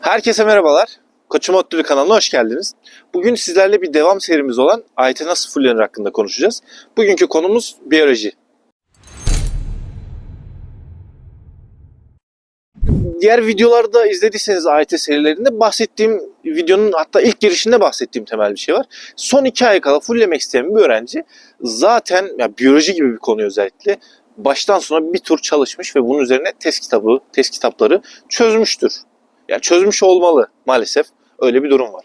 Herkese merhabalar. Koçum Otlu kanalına hoş geldiniz. Bugün sizlerle bir devam serimiz olan AYT nasıl fullenir hakkında konuşacağız. Bugünkü konumuz biyoloji. Diğer videolarda izlediyseniz AYT serilerinde bahsettiğim videonun hatta ilk girişinde bahsettiğim temel bir şey var. Son iki ay kala fulllemek isteyen bir öğrenci zaten ya biyoloji gibi bir konuyu özellikle baştan sona bir tur çalışmış ve bunun üzerine test kitabı, test kitapları çözmüştür. Yani çözmüş olmalı maalesef. Öyle bir durum var.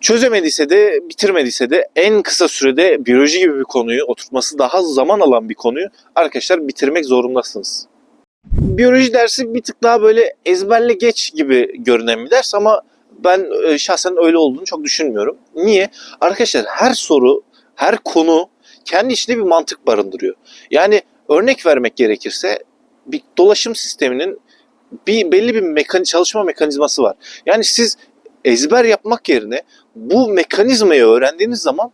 Çözemediyse de bitirmediyse de en kısa sürede biyoloji gibi bir konuyu oturtması daha zaman alan bir konuyu arkadaşlar bitirmek zorundasınız. Biyoloji dersi bir tık daha böyle ezberle geç gibi görünen bir ders ama ben e, şahsen öyle olduğunu çok düşünmüyorum. Niye? Arkadaşlar her soru, her konu kendi içinde bir mantık barındırıyor. Yani örnek vermek gerekirse bir dolaşım sisteminin bir belli bir mekan çalışma mekanizması var. Yani siz ezber yapmak yerine bu mekanizmayı öğrendiğiniz zaman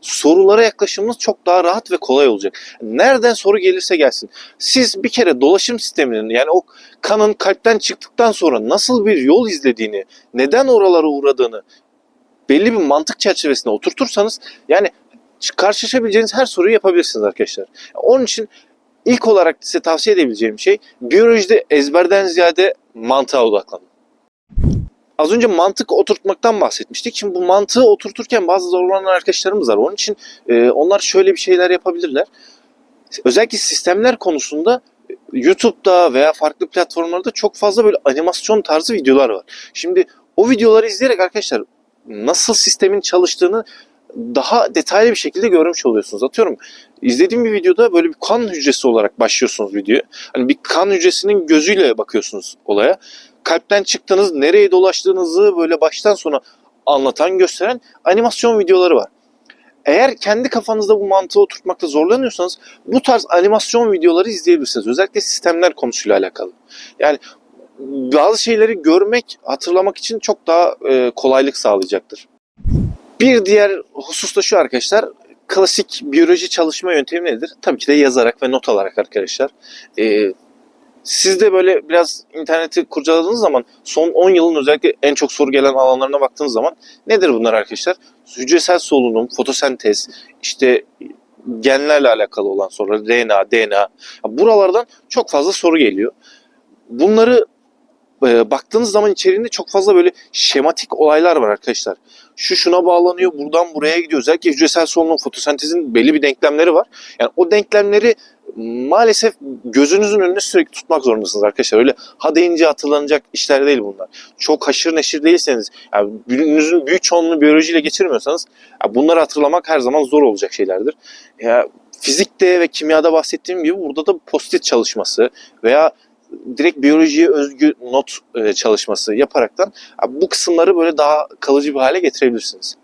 sorulara yaklaşımınız çok daha rahat ve kolay olacak. Nereden soru gelirse gelsin. Siz bir kere dolaşım sisteminin yani o kanın kalpten çıktıktan sonra nasıl bir yol izlediğini, neden oralara uğradığını belli bir mantık çerçevesinde oturtursanız yani karşılaşabileceğiniz her soruyu yapabilirsiniz arkadaşlar. Onun için İlk olarak size tavsiye edebileceğim şey biyolojide ezberden ziyade mantığa odaklanın. Az önce mantık oturtmaktan bahsetmiştik. Şimdi bu mantığı oturturken bazı zorlanan arkadaşlarımız var. Onun için e, onlar şöyle bir şeyler yapabilirler. Özellikle sistemler konusunda e, YouTube'da veya farklı platformlarda çok fazla böyle animasyon tarzı videolar var. Şimdi o videoları izleyerek arkadaşlar nasıl sistemin çalıştığını daha detaylı bir şekilde görmüş oluyorsunuz. Atıyorum izlediğim bir videoda böyle bir kan hücresi olarak başlıyorsunuz videoya. Hani bir kan hücresinin gözüyle bakıyorsunuz olaya. Kalpten çıktığınız, nereye dolaştığınızı böyle baştan sona anlatan, gösteren animasyon videoları var. Eğer kendi kafanızda bu mantığı oturtmakta zorlanıyorsanız bu tarz animasyon videoları izleyebilirsiniz. Özellikle sistemler konusuyla alakalı. Yani bazı şeyleri görmek, hatırlamak için çok daha e, kolaylık sağlayacaktır. Bir diğer husus da şu arkadaşlar. Klasik biyoloji çalışma yöntemi nedir? Tabii ki de yazarak ve not alarak arkadaşlar. Ee, siz de böyle biraz interneti kurcaladığınız zaman son 10 yılın özellikle en çok soru gelen alanlarına baktığınız zaman nedir bunlar arkadaşlar? Hücresel solunum, fotosentez, işte genlerle alakalı olan sorular, RNA, DNA. Buralardan çok fazla soru geliyor. Bunları e, baktığınız zaman içeriğinde çok fazla böyle şematik olaylar var arkadaşlar. Şu şuna bağlanıyor, buradan buraya gidiyor. Özellikle hücresel solunum fotosentezin belli bir denklemleri var. Yani o denklemleri maalesef gözünüzün önünde sürekli tutmak zorundasınız arkadaşlar. Öyle ha deyince hatırlanacak işler değil bunlar. Çok haşır neşir değilseniz, yani gününüzün büyük çoğunluğunu biyolojiyle geçirmiyorsanız yani bunları hatırlamak her zaman zor olacak şeylerdir. Ya, fizikte ve kimyada bahsettiğim gibi burada da postit çalışması veya direkt biyolojiye özgü not e, çalışması yaparaktan bu kısımları böyle daha kalıcı bir hale getirebilirsiniz.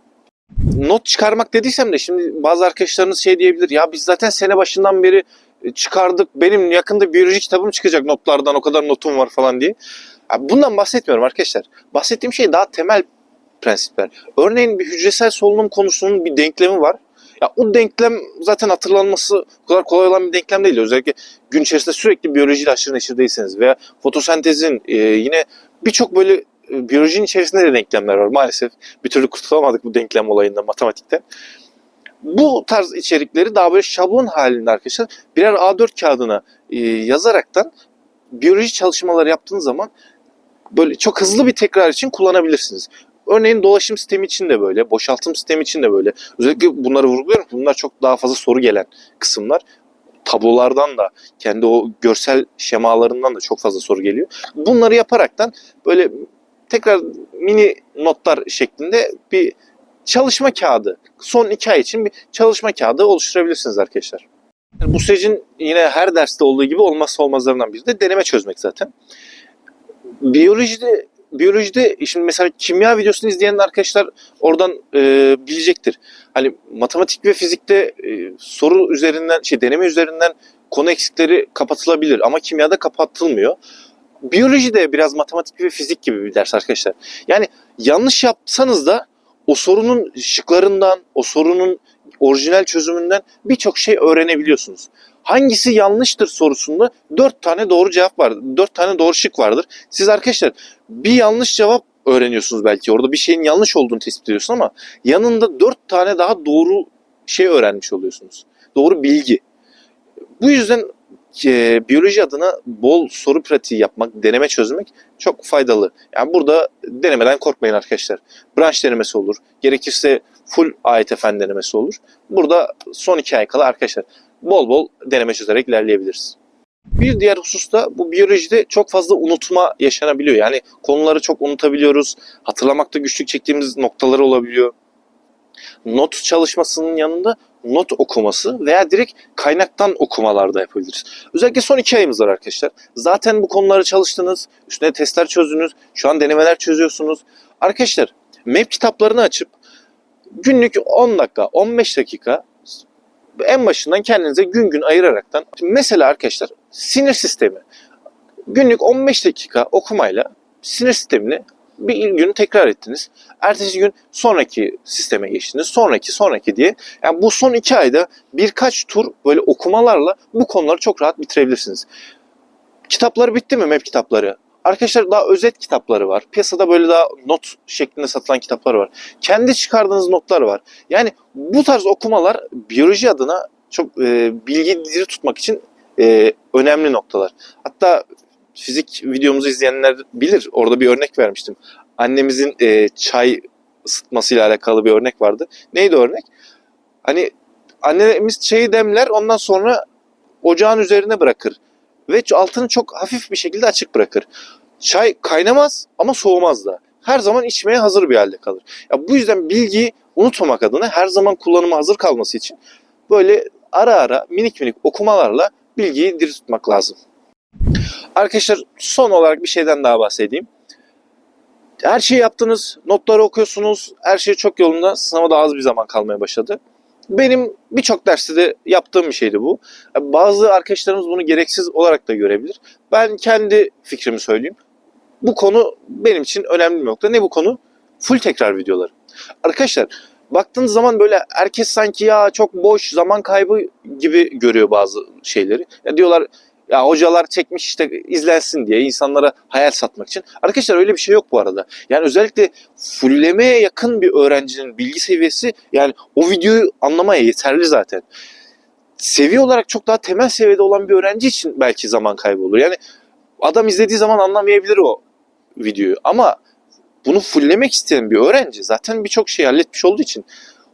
Not çıkarmak dediysem de şimdi bazı arkadaşlarınız şey diyebilir ya biz zaten sene başından beri e, çıkardık benim yakında biyoloji kitabım çıkacak notlardan o kadar notum var falan diye. Bundan bahsetmiyorum arkadaşlar. Bahsettiğim şey daha temel prensipler. Örneğin bir hücresel solunum konusunun bir denklemi var ya o denklem zaten hatırlanması kadar kolay olan bir denklem değil. Özellikle gün içerisinde sürekli biyolojiyle aşırı neşir değilseniz veya fotosentezin e, yine birçok böyle e, biyolojinin içerisinde de denklemler var maalesef. Bir türlü kurtulamadık bu denklem olayında matematikte. Bu tarz içerikleri daha böyle şablon halinde arkadaşlar birer A4 kağıdına e, yazaraktan biyoloji çalışmaları yaptığınız zaman böyle çok hızlı bir tekrar için kullanabilirsiniz. Örneğin dolaşım sistemi için de böyle, boşaltım sistemi için de böyle. Özellikle bunları vurguluyorum. Bunlar çok daha fazla soru gelen kısımlar. Tablolardan da, kendi o görsel şemalarından da çok fazla soru geliyor. Bunları yaparaktan böyle tekrar mini notlar şeklinde bir çalışma kağıdı, son iki ay için bir çalışma kağıdı oluşturabilirsiniz arkadaşlar. Bu sürecin yine her derste olduğu gibi olmazsa olmazlarından biri de deneme çözmek zaten. Biyolojide biyolojide şimdi mesela kimya videosunu izleyen arkadaşlar oradan e, bilecektir. Hani matematik ve fizikte e, soru üzerinden şey deneme üzerinden konu eksikleri kapatılabilir ama kimyada kapatılmıyor. Biyoloji de biraz matematik ve fizik gibi bir ders arkadaşlar. Yani yanlış yapsanız da o sorunun şıklarından, o sorunun orijinal çözümünden birçok şey öğrenebiliyorsunuz. Hangisi yanlıştır sorusunda 4 tane doğru cevap var. 4 tane doğru şık vardır. Siz arkadaşlar bir yanlış cevap öğreniyorsunuz belki. Orada bir şeyin yanlış olduğunu tespit ediyorsun ama yanında 4 tane daha doğru şey öğrenmiş oluyorsunuz. Doğru bilgi. Bu yüzden e, biyoloji adına bol soru pratiği yapmak, deneme çözmek çok faydalı. Yani burada denemeden korkmayın arkadaşlar. Branş denemesi olur. Gerekirse full AYT fen denemesi olur. Burada son iki ay kala arkadaşlar bol bol deneme çözerek ilerleyebiliriz. Bir diğer hususta bu biyolojide çok fazla unutma yaşanabiliyor. Yani konuları çok unutabiliyoruz. Hatırlamakta güçlük çektiğimiz noktalar olabiliyor. Not çalışmasının yanında not okuması veya direkt kaynaktan okumalar da yapabiliriz. Özellikle son iki ayımız var arkadaşlar. Zaten bu konuları çalıştınız, üstüne testler çözdünüz, şu an denemeler çözüyorsunuz. Arkadaşlar MEP kitaplarını açıp günlük 10 dakika, 15 dakika en başından kendinize gün gün ayıraraktan mesela arkadaşlar sinir sistemi günlük 15 dakika okumayla sinir sistemini bir gün tekrar ettiniz. Ertesi gün sonraki sisteme geçtiniz. Sonraki, sonraki diye. Yani bu son iki ayda birkaç tur böyle okumalarla bu konuları çok rahat bitirebilirsiniz. Kitapları bitti mi MEP kitapları? Arkadaşlar daha özet kitapları var. Piyasada böyle daha not şeklinde satılan kitaplar var. Kendi çıkardığınız notlar var. Yani bu tarz okumalar biyoloji adına çok e, bilgi diri tutmak için e, önemli noktalar. Hatta fizik videomuzu izleyenler bilir. Orada bir örnek vermiştim. Annemizin e, çay ısıtmasıyla alakalı bir örnek vardı. Neydi örnek? Hani annemiz çayı demler ondan sonra ocağın üzerine bırakır. Ve altını çok hafif bir şekilde açık bırakır. Çay kaynamaz ama soğumaz da. Her zaman içmeye hazır bir halde kalır. Ya bu yüzden bilgiyi unutmamak adına her zaman kullanıma hazır kalması için böyle ara ara minik minik okumalarla bilgiyi diri tutmak lazım. Arkadaşlar son olarak bir şeyden daha bahsedeyim. Her şeyi yaptınız, notları okuyorsunuz, her şey çok yolunda. Sınava da az bir zaman kalmaya başladı. Benim birçok derste de yaptığım bir şeydi bu. Bazı arkadaşlarımız bunu gereksiz olarak da görebilir. Ben kendi fikrimi söyleyeyim. Bu konu benim için önemli bir nokta. Ne bu konu? Full tekrar videoları. Arkadaşlar baktığınız zaman böyle herkes sanki ya çok boş zaman kaybı gibi görüyor bazı şeyleri. Ya diyorlar ya hocalar çekmiş işte izlensin diye insanlara hayal satmak için. Arkadaşlar öyle bir şey yok bu arada. Yani özellikle fullemeye yakın bir öğrencinin bilgi seviyesi yani o videoyu anlamaya yeterli zaten. Seviye olarak çok daha temel seviyede olan bir öğrenci için belki zaman kaybı olur. Yani adam izlediği zaman anlamayabilir o videoyu ama bunu fulllemek isteyen bir öğrenci zaten birçok şey halletmiş olduğu için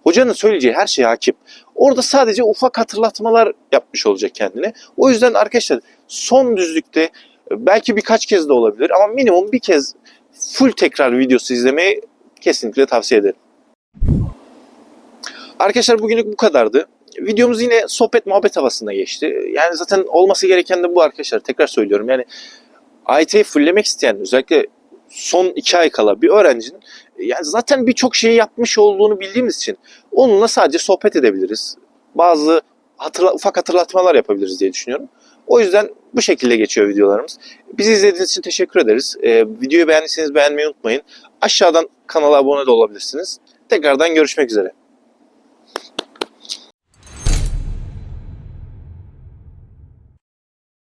hocanın söyleyeceği her şeye hakim. Orada sadece ufak hatırlatmalar yapmış olacak kendine. O yüzden arkadaşlar son düzlükte belki birkaç kez de olabilir ama minimum bir kez full tekrar videosu izlemeyi kesinlikle tavsiye ederim. Arkadaşlar bugünlük bu kadardı. Videomuz yine sohbet muhabbet havasında geçti. Yani zaten olması gereken de bu arkadaşlar. Tekrar söylüyorum. Yani AYT'yi fulllemek isteyen özellikle son iki ay kala bir öğrencinin yani zaten birçok şeyi yapmış olduğunu bildiğimiz için onunla sadece sohbet edebiliriz. Bazı hatırla, ufak hatırlatmalar yapabiliriz diye düşünüyorum. O yüzden bu şekilde geçiyor videolarımız. Bizi izlediğiniz için teşekkür ederiz. Ee, videoyu beğendiyseniz beğenmeyi unutmayın. Aşağıdan kanala abone de olabilirsiniz. Tekrardan görüşmek üzere.